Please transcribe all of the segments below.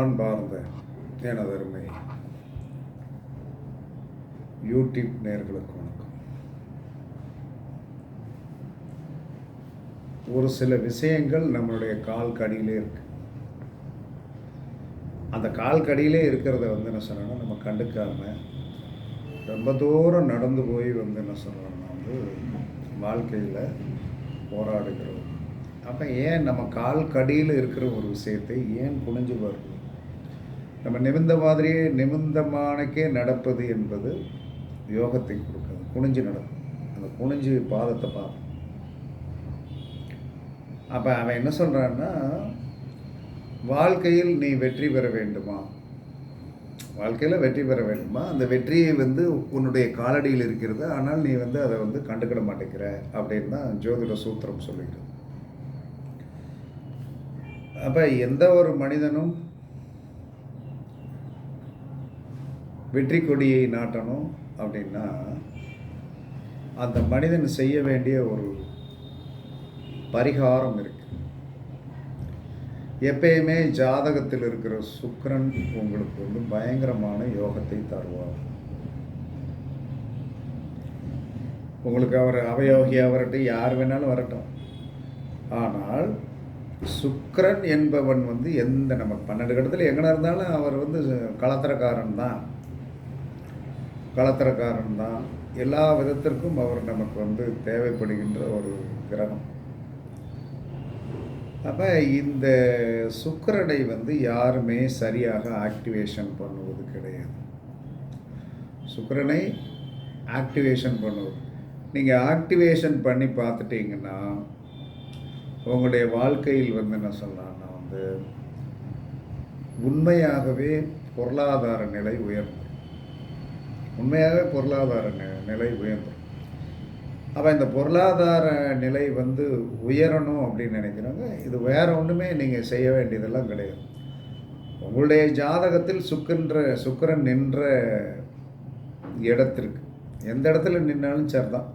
அன்பார்ந்த தேனதருமை யூடியூப் நேர்களுக்கு வணக்கம். ஒரு சில விஷயங்கள் நம்மளுடைய கால் கடியிலே இருக்கு. அந்த கால் கடியிலே இருக்கிறத வந்து என்ன சொன்னோன்னா நம்ம கண்டுக்காம ரொம்ப தூரம் நடந்து போய் வந்து என்ன சொல்கிறோம்னா வந்து வாழ்க்கையில் போராடுகிறோம். அப்போ ஏன் நம்ம கால் கடியில் இருக்கிற ஒரு விஷயத்தை ஏன் குனிஞ்சு வருது நம்ம நிமிந்த மாதிரியே நிமிந்தமானக்கே நடப்பது என்பது யோகத்தை கொடுக்குது. குனிஞ்சு நடக்கும். அந்த குனிஞ்சு பாதத்தை பார்ப்போம் அப்போ அவன் என்ன சொல்கிறான்னா வாழ்க்கையில் நீ வெற்றி பெற வேண்டுமா? வாழ்க்கையில் வெற்றி பெற வேண்டுமா? அந்த வெற்றியை வந்து உன்னுடைய காலடியில் இருக்கிறது. ஆனால் நீ வந்து அதை வந்து கண்டுக்கிட மாட்டேங்கிற. அப்படின்னு தான் ஜோதிட சூத்திரம் சொல்லுகிறது அப்போ எந்த ஒரு மனிதனும் வெற்றி கொடியை நாட்டணும் அப்படின்னா அந்த மனிதன் செய்ய வேண்டிய ஒரு பரிகாரம் இருக்கு. எப்பயுமே ஜாதகத்தில் இருக்கிற சுக்கரன் உங்களுக்கு வந்து பயங்கரமான யோகத்தை தருவார். உங்களுக்கு அவர் அவயோகியாக வரட்டும் யார் வேணாலும் வரட்டும். ஆனால் சுக்கரன் என்பவன் வந்து எந்த நம்ம பன்னெண்டு கட்டத்தில் எங்கே இருந்தாலும் அவர் வந்து கலத்திரக்காரன் தான் கலத்திரக்காரன் தான் எல்லா விதத்திற்கும் அவர் நமக்கு வந்து தேவைப்படுகின்ற ஒரு கிரகம். அப்போ இந்த சுக்கரனை வந்து யாருமே சரியாக ஆக்டிவேஷன் பண்ணுவது கிடையாது. சுக்கரனை ஆக்டிவேஷன் பண்ணுவது. நீங்கள் ஆக்டிவேஷன் பண்ணி பார்த்துட்டீங்கன்னா உங்களுடைய வாழ்க்கையில் வந்து என்ன சொல்லலாம்னா வந்து உண்மையாகவே பொருளாதார நிலை உயர்ந்தது உண்மையாகவே பொருளாதார நிலை உயர்ந்துடும் அப்போ இந்த பொருளாதார நிலை வந்து உயரணும் அப்படின்னு நினைக்கிறாங்க இது வேறு ஒன்றுமே நீங்கள் செய்ய வேண்டியதெல்லாம் கிடையாது. உங்களுடைய ஜாதகத்தில் சுக்கின்ற சுக்கிரன் நின்ற இடத்திற்கு எந்த இடத்துல நின்னாலும் சரிதான்.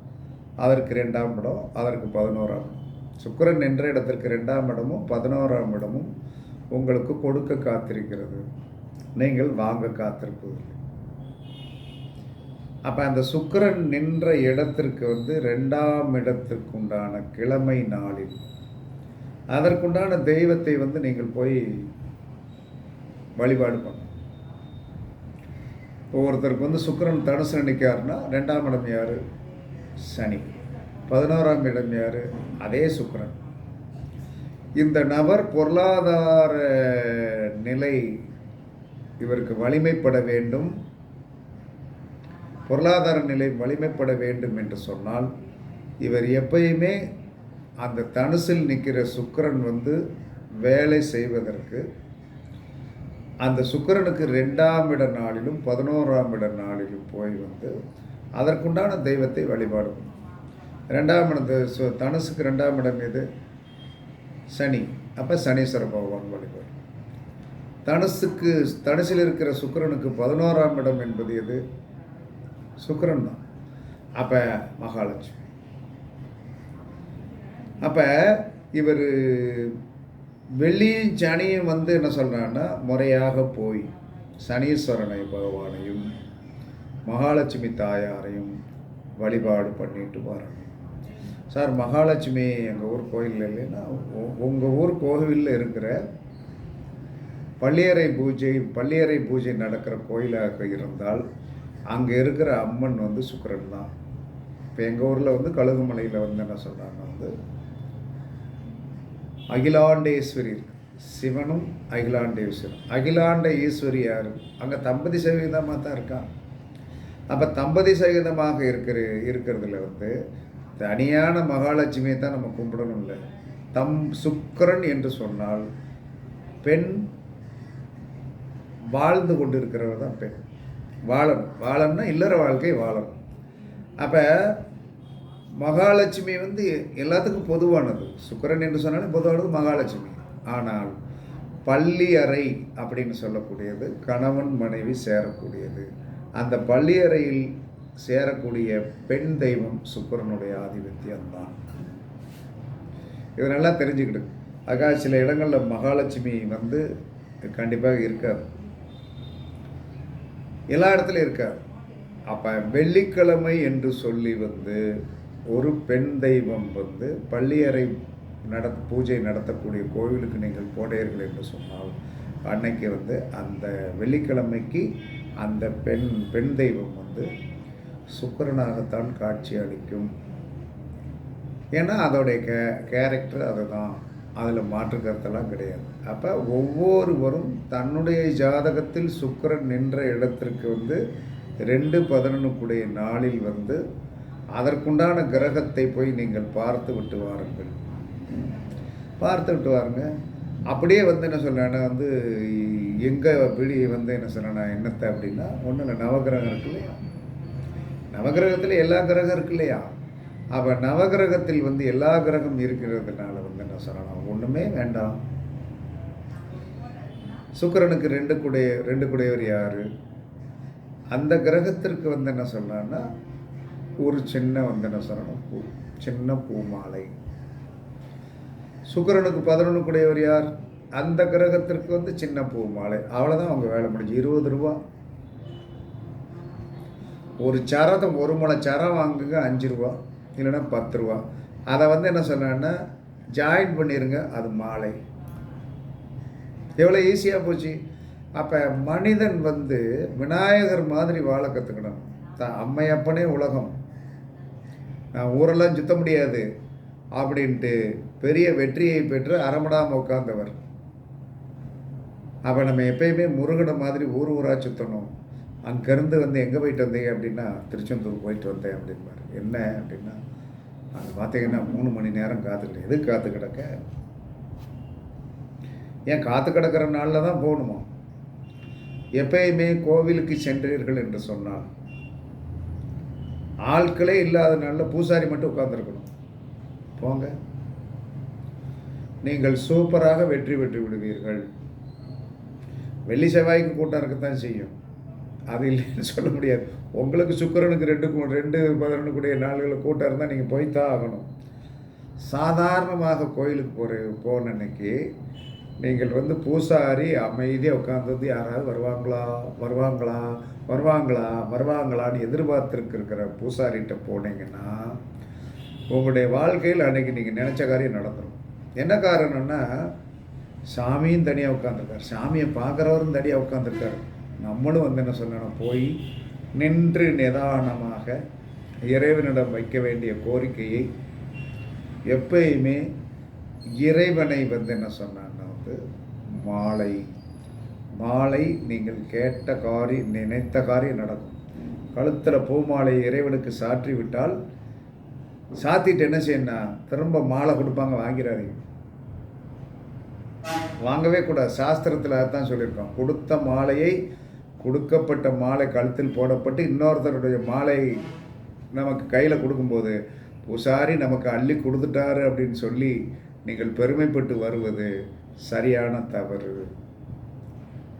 அதற்கு ரெண்டாம் இடம் அதற்கு பதினோராம். இடம் சுக்கிரன் நின்ற இடத்திற்கு ரெண்டாம் இடமும் பதினோராம் இடமும் உங்களுக்கு கொடுக்க காத்திருக்கிறது. நீங்கள் வாங்க காத்திருப்பதில்லை. அப்போ அந்த சுக்கரன் நின்ற இடத்திற்கு வந்து ரெண்டாம் இடத்திற்கு உண்டான கிழமை நாளில் அதற்குண்டான தெய்வத்தை வந்து நீங்கள் போய் வழிபாடு பண்ணணும். ஒருத்தருக்கு வந்து சுக்கிரன் தனுசு நிற்காருன்னா ரெண்டாம் இடம் யார்? சனி. பதினோராம் இடம் யார்? அதே சுக்கரன். இந்த நபர் பொருளாதார நிலை இவருக்கு வலிமைப்பட வேண்டும். பொருளாதார நிலை வலிமைப்பட வேண்டும் என்று சொன்னால் இவர் எப்பயுமே அந்த தனுசில் நிற்கிற சுக்கிரன் வந்து வேலை செய்வதற்கு அந்த சுக்கிரனுக்கு ரெண்டாம் இட நாளிலும் பதினோராம் இட நாளிலும் போய் வந்து அதற்குண்டான தெய்வத்தை வழிபாடும் ரெண்டாம் இடம் சு- தனுசுக்கு ரெண்டாம் இடம் எது? சனி. அப்போ சனீஸ்வர பகவான் வழிபாடு. தனுசுக்கு தனுசில் இருக்கிற சுக்கிரனுக்கு பதினோராம் இடம் என்பது எது? சுக்கரன் தான். அப்போ மகாலட்சுமி. அப்போ இவர் வெள்ளியும் சனியும் வந்து என்ன சொல்கிறான்னா முறையாக போய் சனீஸ்வரனை பகவானையும் மகாலட்சுமி தாயாரையும் வழிபாடு பண்ணிட்டு வரணும். சார் மகாலட்சுமி எங்கள் ஊர் கோயிலில் இல்லைன்னா உங்கள் ஊர் கோவிலில் இருக்கிற பள்ளியறை பூஜை பள்ளியறை பூஜை நடக்கிற கோயிலாக இருந்தால் அங்கே இருக்கிற அம்மன் வந்து சுக்கரன் தான். இப்போ எங்கள் ஊரில் வந்து கழுகுமலையில் வந்து என்ன சொல்கிறாங்க வந்து அகிலாண்டேஸ்வரி சிவனும் அகிலாண்டேஸ்வரன். அகிலாண்ட ஈஸ்வரி யார்? அங்கே தம்பதி சகிதமாக தான் இருக்கான் அப்போ தம்பதி சகிதமாக இருக்கிற இருக்கிறதுல வந்து தனியான மகாலட்சுமியை தான் நம்ம கும்பிடணும் இல்லை தம் சுக்கரன் என்று சொன்னால் பெண் வாழ்ந்து கொண்டு இருக்கிறவர் தான் பெண். வாழணும் வாழணும்னா இல்லற வாழ்க்கை வாழணும் அப்போ மகாலட்சுமி வந்து எல்லாத்துக்கும் பொதுவானது. சுக்கிரன் என்று சொன்னாலும் பொதுவானது மகாலட்சுமி. ஆனால் பள்ளி அறை அப்படின்னு சொல்லக்கூடியது கணவன் மனைவி சேரக்கூடியது. அந்த பள்ளி அறையில் சேரக்கூடிய பெண் தெய்வம் சுக்கிரனுடைய ஆதிபத்தியம்தான் இது நல்லா தெரிஞ்சுக்கிட்டு அதுக்காக சில இடங்களில் மகாலட்சுமி வந்து கண்டிப்பாக இருக்காது. எல்லா இடத்துலையும் இருக்கார் அப்போ வெள்ளிக்கிழமை என்று சொல்லி வந்து ஒரு பெண் தெய்வம் வந்து பள்ளியறை நட பூஜை நடத்தக்கூடிய கோவிலுக்கு நீங்கள் போனீர்கள் என்று சொன்னால் அன்னைக்கு வந்து அந்த வெள்ளிக்கிழமைக்கு அந்த பெண் பெண் தெய்வம் வந்து சுக்கரனாகத்தான் காட்சி அளிக்கும். ஏன்னா அதோடைய கே கேரக்டர் அதுதான். அதில் மாற்று கருத்தெல்லாம் கிடையாது. அப்போ ஒவ்வொருவரும் தன்னுடைய ஜாதகத்தில் சுக்கரன் நின்ற இடத்திற்கு வந்து ரெண்டு பதினொன்றுக்குடைய நாளில் வந்து அதற்குண்டான கிரகத்தை போய் நீங்கள் பார்த்து விட்டு வாருங்கள். பார்த்து விட்டு வாருங்க. அப்படியே வந்து என்ன சொல்கிறேன்னா வந்து எங்கே பிடி வந்து என்ன சொல்கிறேன்னா என்னத்தை அப்படின்னா ஒன்றும் இல்லை நவகிரகம் இருக்கு இல்லையா? நவகிரகத்தில் எல்லா கிரகம் இருக்கு இல்லையா? அப்போ நவகிரகத்தில் வந்து எல்லா கிரகம் இருக்கிறதுனால வந்து என்ன சொல்லணும் ஒன்றுமே வேண்டாம். சுக்கிரனுக்கு ரெண்டு குடைய ரெண்டு குடையவர் யார்? அந்த கிரகத்திற்கு வந்து என்ன சொல்லலாம்னா ஒரு சின்ன வந்து என்ன சொல்லணும் பூ சின்ன பூ மாலை சுக்கிரனுக்கு பதினொன்று குடையவர் யார்? அந்த கிரகத்திற்கு வந்து சின்ன பூ மாலை அவ்வளோதான் அவங்க வேலை முடிஞ்சு. இருபது ரூபா. ஒரு சரத்தை ஒரு முளை சரம் வாங்குங்க அஞ்சு ரூபா. இல்லைன்னா பத்து ரூபா. அதை வந்து என்ன சொன்னேன்னா ஜாயின் பண்ணிடுங்க அது மாலை. எவ்வளோ ஈஸியாக போச்சு. அப்போ மனிதன் வந்து விநாயகர் மாதிரி வாழ கற்றுக்கணும் த அம்மையப்பனே உலகம். நான் ஊரெல்லாம் சுத்த முடியாது அப்படின்ட்டு பெரிய வெற்றியை பெற்று அறமடாமல் உட்கார்ந்தவர். அப்போ நம்ம எப்பயுமே முருகனை மாதிரி ஊர் ஊராக சுற்றணும் அங்கேருந்து வந்து எங்கே போயிட்டு வந்தீங்க அப்படின்னா திருச்செந்தூர் போயிட்டு வந்தேன் அப்படின்பார் என்ன அப்படின்னா அது பார்த்தீங்கன்னா மூணு மணி நேரம் காத்துக்கிட்டு எதுக்கு காத்து கிடக்க? ஏன் காத்து கிடக்கிற நாளில் தான் போகணுமா? எப்பயுமே கோவிலுக்கு சென்றீர்கள் என்று சொன்னால் ஆட்களே இல்லாத நாளில் பூசாரி மட்டும் உட்காந்துருக்கணும் போங்க. நீங்கள் சூப்பராக வெற்றி பெற்று விடுவீர்கள். வெள்ளி செவ்வாய்க்கு கூட்டம் இருக்கத்தான் செய்யும். அது இல்லைன்னு சொல்ல முடியாது. உங்களுக்கு சுக்கிரனுக்கு ரெண்டு ரெண்டு பதினொன்றுக்குடைய கூடிய நாள்களில் கூட்டம் இருந்தால் நீங்கள் போய்த்தான் ஆகணும். சாதாரணமாக கோயிலுக்கு போகிற போன அன்னைக்கு நீங்கள் வந்து பூசாரி அமைதியாக உட்காந்து வந்து யாராவது வருவாங்களா? வருவாங்களா? வருவாங்களா? வருவாங்களான்னு எதிர்பார்த்துருக்கிற பூசாரிகிட்ட போனீங்கன்னா உங்களுடைய வாழ்க்கையில் அன்றைக்கி நீங்கள் நினச்ச காரியம் நடந்துடும் என்ன காரணம்னா சாமியும் தனியாக உட்காந்துருக்காரு சாமியை பார்க்குறவரும் தனியாக உட்காந்துருக்காரு நம்மளும் வந்து என்ன சொல்லணும்? போய் நின்று நிதானமாக இறைவனிடம் வைக்க வேண்டிய கோரிக்கையை எப்பயுமே இறைவனை வந்து என்ன சொன்னான்னா வந்து மாலை மாலை நீங்கள் கேட்ட காரி நினைத்த காரியம் நடக்கும். கழுத்தில் பூமாலை இறைவனுக்கு சாற்றி விட்டால் சாத்திட்டு என்ன செய்யணும் திரும்ப மாலை கொடுப்பாங்க வாங்கிறாரு வாங்கவே கூடாது. சாஸ்திரத்தில் அதான் சொல்லியிருக்கோம். கொடுத்த மாலையை கொடுக்கப்பட்ட மாலை கழுத்தில் போடப்பட்டு இன்னொருத்தருடைய மாலை நமக்கு கையில் கொடுக்கும்போது பூசாரி நமக்கு அள்ளி கொடுத்துட்டாரு அப்படின்னு சொல்லி நீங்கள் பெருமைப்பட்டு வருவது சரியான தவறு.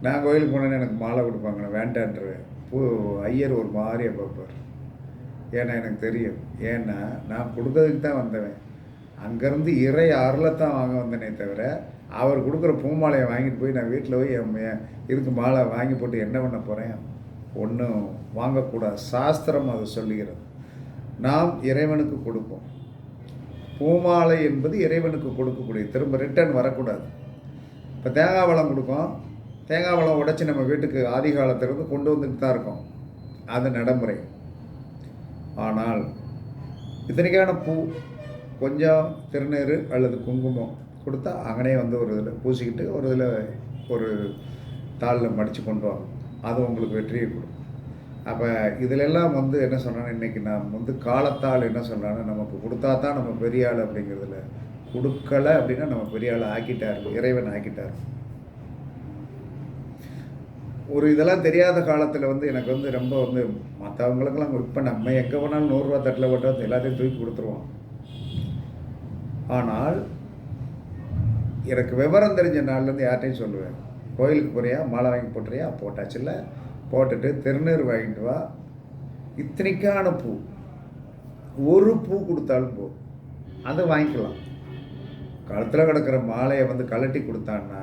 நான் கோயிலுக்கு போனேன்னு எனக்கு மாலை கொடுப்பாங்க நான் வேண்டான்றேன் பூ ஐயர் ஒரு மாதிரியை பார்ப்பார் ஏன்னா எனக்கு தெரியும். ஏன்னா நான் கொடுக்கறதுக்கு தான் வந்தவன். அங்கேருந்து இறை அருளை தான் வாங்க வந்தனே தவிர அவர் கொடுக்குற பூமாலையை வாங்கிட்டு போய் நான் வீட்டில் போய் என் என் இதுக்கு மாலை வாங்கி போட்டு என்ன பண்ண போகிறேன் ஒன்றும் வாங்கக்கூடாது. சாஸ்திரம் அதை சொல்லுகிறது. நாம் இறைவனுக்கு கொடுப்போம். பூமாலை என்பது இறைவனுக்கு கொடுக்கக்கூடிய திரும்ப ரிட்டர்ன் வரக்கூடாது. இப்போ தேங்காய் பழம் கொடுக்கும். தேங்காய் பழம் உடைச்சி நம்ம வீட்டுக்கு ஆதி காலத்திலிருந்து கொண்டு வந்துட்டு தான் இருக்கோம். அது நடைமுறை. ஆனால் இத்தனைக்கான பூ கொஞ்சம் திருநீர் அல்லது குங்குமம் கொடுத்தா அங்கனே வந்து ஒரு இதில் பூசிக்கிட்டு ஒரு இதில் ஒரு தாளில் மடித்து கொண்டு வரும் அது உங்களுக்கு வெற்றியை கொடுக்கும். அப்போ இதிலெல்லாம் வந்து என்ன சொன்னான்னு இன்றைக்கி நாம் வந்து காலத்தால் என்ன சொன்னான்னு நமக்கு கொடுத்தா தான் நம்ம பெரிய ஆள் அப்படிங்கிறதுல கொடுக்கல அப்படின்னா நம்ம பெரிய ஆள் ஆக்கிட்டார் இறைவன் ஆக்கிட்டார். ஒரு இதெல்லாம் தெரியாத காலத்தில் வந்து எனக்கு வந்து ரொம்ப வந்து மற்றவங்களுக்கெல்லாம் இப்போ நம்ம எங்கே போனாலும் நூறுரூவா தட்டில் போட்டால் எல்லாத்தையும் தூக்கி கொடுத்துருவோம் ஆனால் எனக்கு விவரம் தெரிஞ்ச நாள்லேருந்து யார்ட்டையும் சொல்லுவேன். கோயிலுக்கு போறியா மாலை வாங்கி போட்டுறியா? போட்டாச்சுல்ல போட்டுட்டு திருநீர் வாங்கிட்டு வா. இத்தனைக்கான பூ ஒரு பூ கொடுத்தாலும் போ அதை வாங்கிக்கலாம். கழுத்தில் கிடக்கிற மாலையை வந்து கழட்டி கொடுத்தான்னா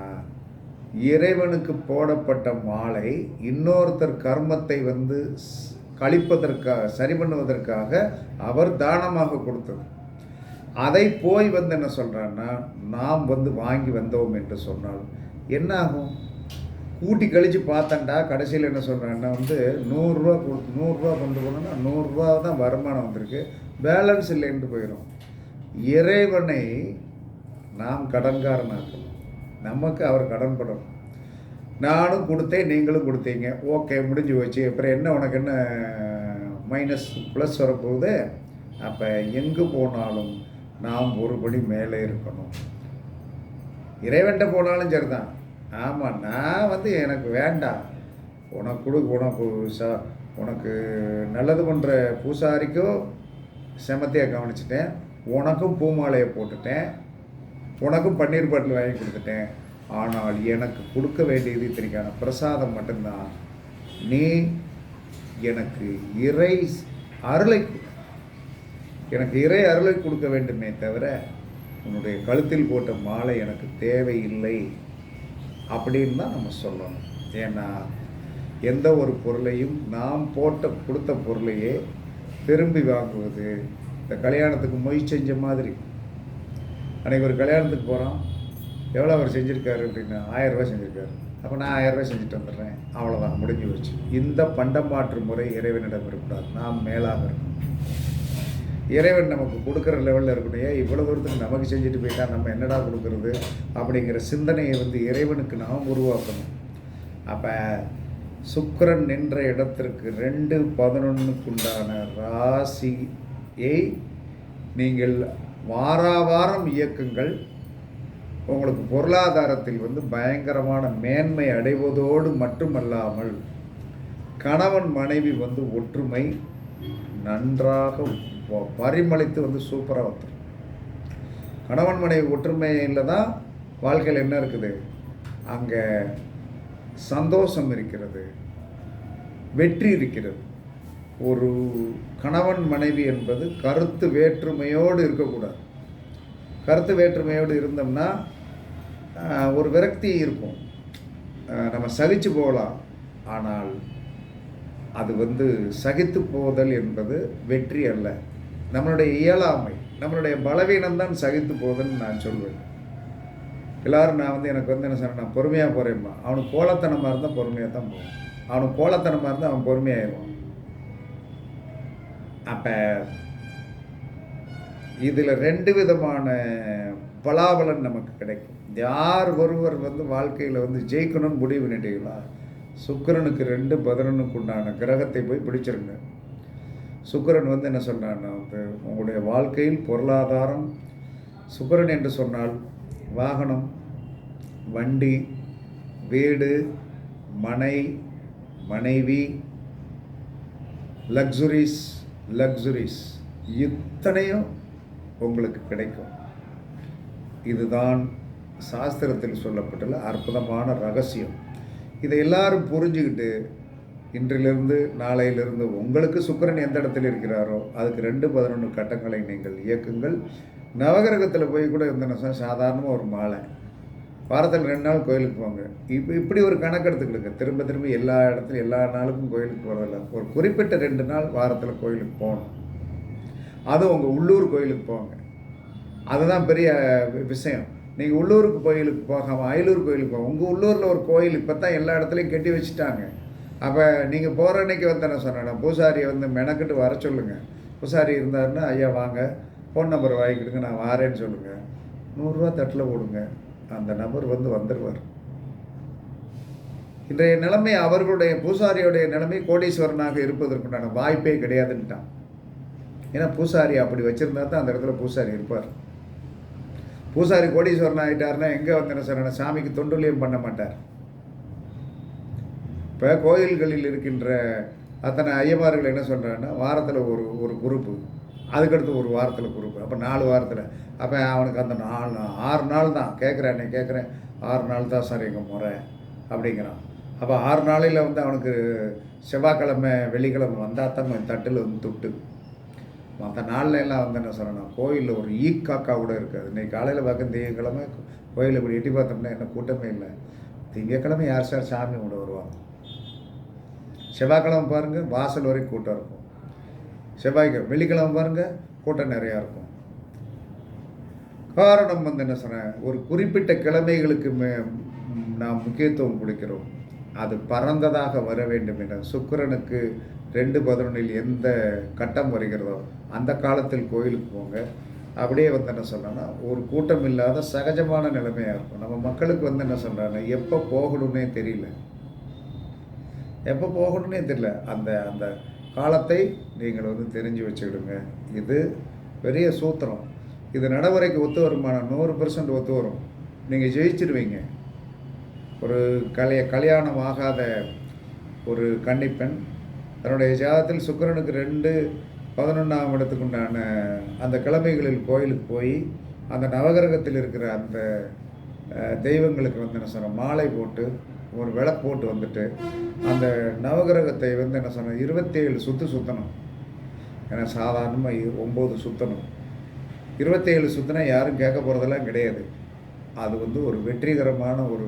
இறைவனுக்கு போடப்பட்ட மாலை இன்னொருத்தர் கர்மத்தை வந்து ஸ்- கழிப்பதற்காக சரி பண்ணுவதற்காக அவர் தானமாக கொடுத்தது. அதை போய் வந்து என்ன சொல்கிறான்னா நாம் வந்து வாங்கி வந்தோம் என்று சொன்னால் என்ன ஆகும் கூட்டி கழித்து பார்த்தேன்டா கடைசியில் என்ன சொல்கிறான்னா வந்து நூறுரூவா கொடுத்து நூறுரூவா கொண்டு போனோம்னா நூறுரூவா தான் வருமானம் வந்திருக்கு. பேலன்ஸ் இல்லைன்ட்டு போயிடும் இறைவனை நாம் கடன்காரனாக்கணும். நமக்கு அவர் கடன்படணும் நானும் கொடுத்தேன் நீங்களும் கொடுத்தீங்க. ஓகே முடிஞ்சு போச்சு. அப்புறம் என்ன உனக்கு என்ன மைனஸ் ப்ளஸ் வரப்போகுது? அப்போ எங்கே போனாலும் நாம் ஒருபடி மேலே இருக்கணும். இறைவன்ட்ட போனாலும் சரிதான். ஆமாம் நான் வந்து எனக்கு வேண்டாம். உனக்கு கொடு உனக்கு சா உனக்கு நல்லது பண்ணுற பூசாரிக்கும் செமத்தியாக கவனிச்சிட்டேன். உனக்கும் பூமாலையை போட்டுட்டேன். உனக்கும் பன்னீர் பாட்டில் வாங்கி கொடுத்துட்டேன். ஆனால் எனக்கு கொடுக்க வேண்டியது இத்தனைக்கான பிரசாதம் மட்டும்தான். நீ எனக்கு இறை அருளை எனக்கு இறை அருளை கொடுக்க வேண்டுமே தவிர உன்னுடைய கழுத்தில் போட்ட மாலை எனக்கு தேவையில்லை அப்படின்னு தான் நம்ம சொல்லணும். ஏன்னா எந்த ஒரு பொருளையும் நாம் போட்ட கொடுத்த பொருளையே திரும்பி வாங்குவது இந்த கல்யாணத்துக்கு மொய் செஞ்ச மாதிரி. அன்றைக்கி ஒரு கல்யாணத்துக்கு போகிறோம் எவ்வளோ அவர் செஞ்சுருக்காரு அப்படின்னா ஆயரூபா செஞ்சுருக்காரு. அப்போ நான் ஆயரூபா செஞ்சுட்டு வந்துடுறேன். அவ்வளோதான் முடிஞ்சு போச்சு. இந்த பண்டமாற்று முறை இறைவனிடம் இருக்கக்கூடாது நாம் மேலாக இருக்கணும். இறைவன் நமக்கு கொடுக்குற லெவலில் இருக்கணும். ஏன் இவ்வளோ தூரத்துக்கு நமக்கு செஞ்சுட்டு போயிட்டா நம்ம என்னடா கொடுக்குறது அப்படிங்கிற சிந்தனையை வந்து இறைவனுக்கு நாம் உருவாக்கணும். அப்போ சுக்கரன் நின்ற இடத்திற்கு ரெண்டு பதினொன்றுக்குண்டான ராசியை நீங்கள் வாராவாரம் இயக்கங்கள் இயக்குங்கள் உங்களுக்கு பொருளாதாரத்தில் வந்து பயங்கரமான மேன்மை அடைவதோடு மட்டுமல்லாமல் கணவன் மனைவி வந்து ஒற்றுமை நன்றாக பரிமளித்து வந்து சூப்பராக வந்துடும் கணவன் மனைவி ஒற்றுமையில் தான் வாழ்க்கையில் என்ன இருக்குது? அங்கே சந்தோஷம் இருக்கிறது வெற்றி இருக்கிறது. ஒரு கணவன் மனைவி என்பது கருத்து வேற்றுமையோடு இருக்கக்கூடாது. கருத்து வேற்றுமையோடு இருந்தோம்னா ஒரு விரக்தி இருக்கும். நம்ம சகிச்சு போகலாம். ஆனால் அது வந்து சகித்து போதல் என்பது வெற்றி அல்ல. நம்மளுடைய இயலாமை நம்மளுடைய பலவீனம்தான் சகித்து போதல்னு நான் சொல்வேன். எல்லாரும் நான் வந்து எனக்கு வந்து என்ன சொன்னேன் நான் பொறுமையாக போகிறேன்மா அவனுக்கு கோலத்தனமாக இருந்தால் பொறுமையாக தான் போவான். அவனுக்கு கோலத்தனமாக இருந்தால் அவன் பொறுமையாயிடுவான் அப்போ இதில் ரெண்டு விதமான பலாபலன் நமக்கு கிடைக்கும். யார் ஒருவர் வந்து வாழ்க்கையில் வந்து ஜெயிக்கணும்னு முடிவு பண்ணிட்டீங்களா? சுக்கிரனுக்கு ரெண்டு பதினொன்றுக்கு உண்டான கிரகத்தை போய் பிடிச்சிருங்க. சுக்கிரன் வந்து என்ன சொன்னான்னா வந்து உங்களுடைய வாழ்க்கையில் பொருளாதாரம் சுக்கிரன் என்று சொன்னால் வாகனம் வண்டி வீடு மனை மனைவி லக்ஸுரிஸ் லக்ஸுரிஸ் இத்தனையும் உங்களுக்கு கிடைக்கும். இதுதான் சாஸ்திரத்தில் சொல்லப்பட்டுள்ள அற்புதமான ரகசியம். இதை எல்லாரும் புரிஞ்சுக்கிட்டு இன்றிலிருந்து நாளையிலிருந்து உங்களுக்கு சுக்கிரன் எந்த இடத்துல இருக்கிறாரோ அதுக்கு ரெண்டு பதினொன்று கட்டங்களை நீங்கள் இயக்குங்கள். நவகிரகத்தில் போய் கூட இருந்தேன்னா சாதாரணமாக ஒரு மாலை. வாரத்தில் ரெண்டு நாள் கோயிலுக்கு போங்க இப்போ இப்படி ஒரு கணக்கு எடுத்துக்கிடுங்க. திரும்ப திரும்ப எல்லா இடத்துலையும் எல்லா நாளுக்கும் கோயிலுக்கு போகிறதில்ல ஒரு குறிப்பிட்ட ரெண்டு நாள் வாரத்தில் கோயிலுக்கு போகணும். அதுவும் உங்கள் உள்ளூர் கோயிலுக்கு போங்க. அதுதான் பெரிய விஷயம். நீங்கள் உள்ளூருக்கு கோயிலுக்கு போகாமல் அயலூர் கோயிலுக்கு போக உங்கள் உள்ளூரில் ஒரு கோயில் இப்போ தான் எல்லா இடத்துலையும் கட்டி வச்சுட்டாங்க. அப்போ நீங்கள் போகிற அன்னைக்கு வந்து என்ன சொன்னேன். பூசாரியை வந்து மெனக்கிட்டு வர சொல்லுங்கள் பூசாரி இருந்தாருன்னா ஐயா வாங்க. ஃபோன் நம்பர் வாங்கிக்கிடுங்க. நான் வாரேன்னு சொல்லுங்கள் நூறுரூவா தட்டில் போடுங்க. அந்த நபர் வந்து வந்துடுவார் இன்றைய நிலைமை அவர்களுடைய பூசாரியுடைய நிலைமை கோடீஸ்வரனாக இருப்பதற்குண்டான வாய்ப்பே கிடையாதுன்ட்டான். ஏன்னா பூசாரி அப்படி வச்சுருந்தா தான் அந்த இடத்துல பூசாரி இருப்பார். பூசாரி கோடீஸ்வரன் ஆகிட்டார்னா எங்கே வந்து என்ன சொன்ன சாமிக்கு தொண்டுலையும் பண்ண மாட்டார். இப்போ கோயில்களில் இருக்கின்ற அத்தனை ஐயமார்கள் என்ன சொல்கிறாங்கன்னா வாரத்தில் ஒரு ஒரு குரூப்பு அதுக்கடுத்து ஒரு வாரத்தில் குரூப்பு அப்போ நாலு வாரத்தில். அப்போ அவனுக்கு அந்த நாலு ஆறு நாள் தான். கேட்குறேன் நீ கேட்குறேன் ஆறு நாள் தான் சார் எங்கள் முறை அப்படிங்கிறான். அப்போ ஆறு நாளையில் வந்து அவனுக்கு செவ்வாய்க்கிழமை வெள்ளிக்கிழமை வந்தால் தான் கொஞ்சம் தட்டில் வந்து துட்டு. மற்ற நாளில் எல்லாம் வந்து என்ன சொல்லணும் கோயிலில் ஒரு ஈ காக்கா கூட இருக்காது. இன்றைக்கி காலையில் பார்க்க திங்கக்கிழமை கோயிலில் இப்படி எட்டி பார்த்தோம்னா என்ன கூட்டமே இல்லை. திங்கக்கிழமை யார் சார் சாமி கூட வருவாங்க? செவ்வாய்க்கிழமை பாருங்கள் வாசல் வரைக்கும் கூட்டம் இருக்கும். செவ்வாய்க்கு வெள்ளிக்கிழமை பாருங்கள் கூட்டம் நிறையா இருக்கும். காரணம் வந்து என்ன சொன்னேன்? ஒரு குறிப்பிட்ட கிழமைகளுக்கு மே நாம் முக்கியத்துவம் கொடுக்கிறோம். அது பரந்ததாக வர வேண்டும் என சுக்கிரனுக்கு ரெண்டு பதினொன்றில் எந்த கட்டம் வருகிறதோ அந்த காலத்தில் கோயிலுக்கு போங்க. அப்படியே வந்து என்ன சொல்கிறேன்னா ஒரு கூட்டம் இல்லாத சகஜமான நிலைமையாக இருக்கும். நம்ம மக்களுக்கு வந்து என்ன சொல்கிறாங்கன்னா எப்போ போகணும்னே தெரியல. எப்போ போகணும்னே தெரியல. அந்த அந்த காலத்தை நீங்கள் வந்து தெரிஞ்சு வச்சுக்கிடுங்க. இது பெரிய சூத்திரம். இது நடைமுறைக்கு ஒத்து வருமான? நூறு பெர்சன்ட் ஒத்து வரும். நீங்கள் ஜெயிச்சிருவீங்க. ஒரு கலைய கல்யாணம் ஆகாத ஒரு கன்னிப்பெண் தன்னுடைய ஜாதத்தில் சுக்கிரனுக்கு ரெண்டு பதினொன்றாம் இடத்துக்கு உண்டான அந்த கிழமைகளில் கோயிலுக்கு போய் அந்த நவகிரகத்தில் இருக்கிற அந்த தெய்வங்களுக்கு வந்து என்ன சொன்ன மாலை போட்டு ஒரு விளை போட்டு வந்துட்டு அந்த நவகிரகத்தை வந்து என்ன சொன்ன இருபத்தேழு சுற்று சுற்றணும் ஏன்னா சாதாரணமாக ஒம்பது சுற்றணும் இருபத்தேழு சுற்றினா யாரும் கேட்க போகிறதெல்லாம் கிடையாது. அது வந்து ஒரு வெற்றிகரமான ஒரு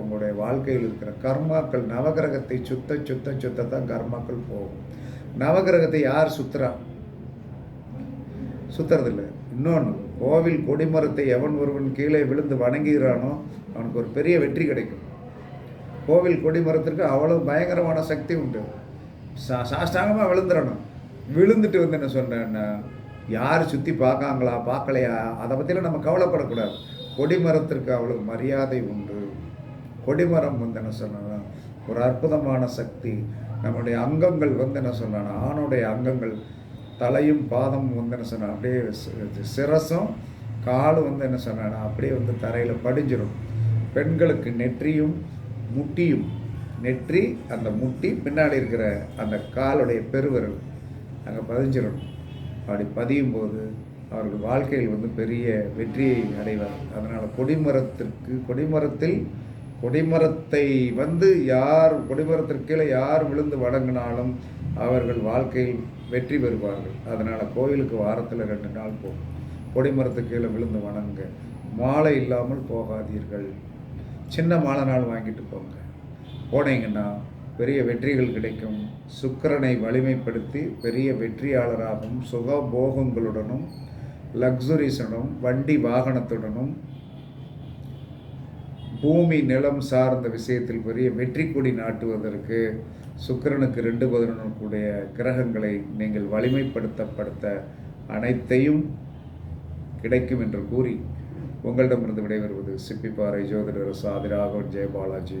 உங்களுடைய வாழ்க்கையில் இருக்கிற கர்மாக்கள் நவகிரகத்தை சுத்த சுத்த சுத்த தான் கர்மாக்கள் போகும். நவகிரகத்தை யார் சுத்துறா? சுத்துறதில்லை. இன்னொன்று கோவில் கொடிமரத்தை எவன் ஒருவன் கீழே விழுந்து வணங்குகிறானோ அவனுக்கு ஒரு பெரிய வெற்றி கிடைக்கும். கோவில் கொடிமரத்திற்கு அவ்வளோ பயங்கரமான சக்தி உண்டு. சா சாஷ்டாங்கமாக விழுந்துடணும் விழுந்துட்டு வந்து என்ன சொன்னேன்னா யார் சுற்றி பார்க்காங்களா பார்க்கலையா? அதை பற்றிலாம் நம்ம கவலைப்படக்கூடாது. கொடிமரத்திற்கு அவ்வளோ மரியாதை உண்டு. கொடிமரம் வந்து என்ன சொன்னா ஒரு அற்புதமான சக்தி. நம்முடைய அங்கங்கள் வந்து என்ன சொன்னா ஆணுடைய அங்கங்கள் தலையும் பாதமும் வந்து என்ன சொன்னால் அப்படியே சிரசும் காலும் வந்து என்ன சொன்னா அப்படியே வந்து தரையில் படிஞ்சிடும் பெண்களுக்கு நெற்றியும் முட்டியும். நெற்றி அந்த முட்டி பின்னாடி இருக்கிற அந்த காலுடைய பெருவிரல் அங்கே பதிஞ்சிடும் அப்படி பதியும் போது அவர்கள் வாழ்க்கையில் வந்து பெரிய வெற்றியை அடைவார். அதனால் கொடிமரத்திற்கு கொடிமரத்தில் கொடிமரத்தை வந்து யார் கொடிமரத்திற்கு கீழே யார் விழுந்து வணங்கினாலும் அவர்கள் வாழ்க்கையில் வெற்றி பெறுவார்கள். அதனால் கோயிலுக்கு வாரத்தில் ரெண்டு நாள் போகும் கொடிமரத்துக்கு கீழே விழுந்து வணங்க. மாலை இல்லாமல் போகாதீர்கள். சின்ன மாலை நாள் வாங்கிட்டு போங்க. போனீங்கன்னா பெரிய வெற்றிகள் கிடைக்கும். சுக்கிரனை வலிமைப்படுத்தி பெரிய வெற்றியாளராகவும் சுகபோகங்களுடனும் லக்ஸுரிஸுடனும் வண்டி வாகனத்துடனும் பூமி நிலம் சார்ந்த விஷயத்தில் பெரிய வெற்றி கொடி நாட்டுவதற்கு சுக்கிரனுக்கு ரெண்டு பதினொன்றுடைய கிரகங்களை நீங்கள் வலிமைப்படுத்தப்படுத்த அனைத்தையும் கிடைக்கும் என்று கூறி உங்களிடமிருந்து விடைபெறுவது சிப்பிப்பாறை ஜோதிடர் சாதி ராகவன் ஜெயபாலாஜி.